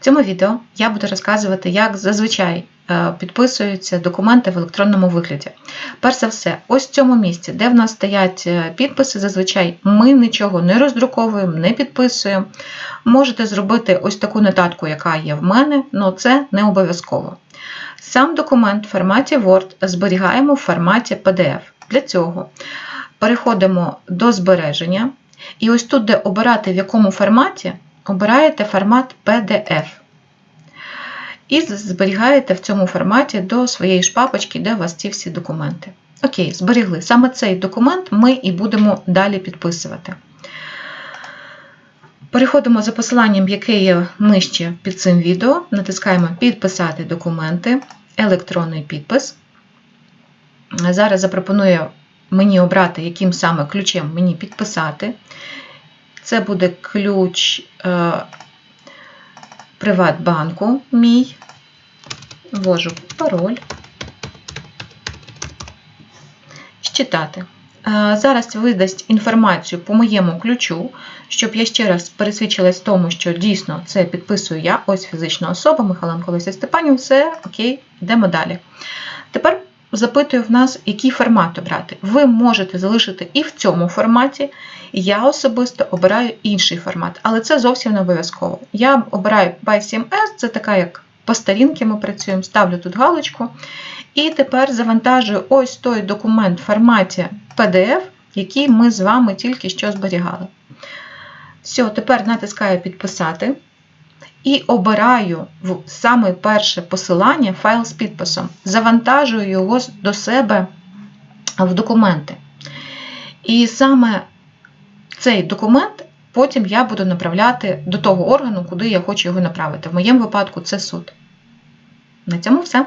В цьому відео я буду розказувати, як зазвичай е, підписуються документи в електронному вигляді. Перш за все, ось в цьому місці, де в нас стоять е, підписи, зазвичай ми нічого не роздруковуємо, не підписуємо. Можете зробити ось таку нотатку, яка є в мене, але це не обов'язково. Сам документ в форматі Word зберігаємо в форматі PDF. Для цього переходимо до збереження. І ось тут, де обирати в якому форматі, обираєте формат PDF. І зберігаєте в цьому форматі до своєї ж папочки, де у вас ці всі документи. Окей, зберігли. Саме цей документ ми і будемо далі підписувати. Переходимо за посиланням, яке є нижче під цим відео, натискаємо Підписати документи, електронний підпис. Зараз запропоную мені обрати, яким саме ключем мені підписати. Це буде ключ е, Приватбанку мій. Ввожу пароль. Считати. Е, Зараз видасть інформацію по моєму ключу, щоб я ще раз пересвідчилась в тому, що дійсно це підписую я, ось фізична особа, Михайленко Леся Степанів, все окей, йдемо далі. Тепер запитую в нас, який формат обрати. Ви можете залишити і в цьому форматі. Я особисто обираю інший формат, але це зовсім не обов'язково. Я обираю ByCMS, це така як по старінки ми працюємо, ставлю тут галочку. І тепер завантажую ось той документ в форматі PDF, який ми з вами тільки що зберігали. Все, тепер натискаю Підписати. І обираю в саме перше посилання файл з підписом. Завантажую його до себе в документи. І саме цей документ потім я буду направляти до того органу, куди я хочу його направити. В моєму випадку це суд. На цьому все.